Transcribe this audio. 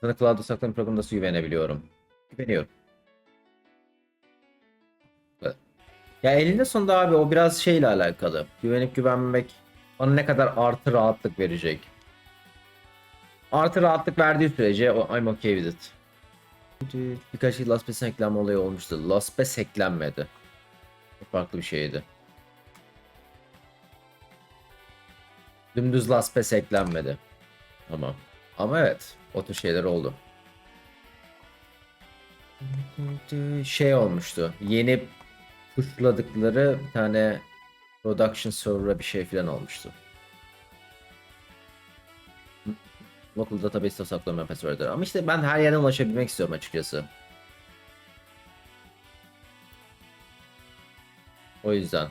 Sana Cloud'a saklama programı nasıl güvenebiliyorum? Güveniyorum. Ya elinde sonunda abi o biraz şeyle alakalı. Güvenip güvenmemek bana ne kadar artı rahatlık verecek. Artı rahatlık verdiği sürece o- I'm okay with it. Birkaç yıl Las Vegas eklenme olayı olmuştu. Las Vegas eklenmedi. Çok farklı bir şeydi. Dümdüz Las Vegas eklenmedi. Tamam. Ama evet. O tür şeyler oldu. Şey olmuştu. Yeni pushladıkları bir tane production server'a bir şey falan olmuştu. Local database'de saklamayan password'ları. Ama işte ben her yerden ulaşabilmek istiyorum açıkçası. O yüzden.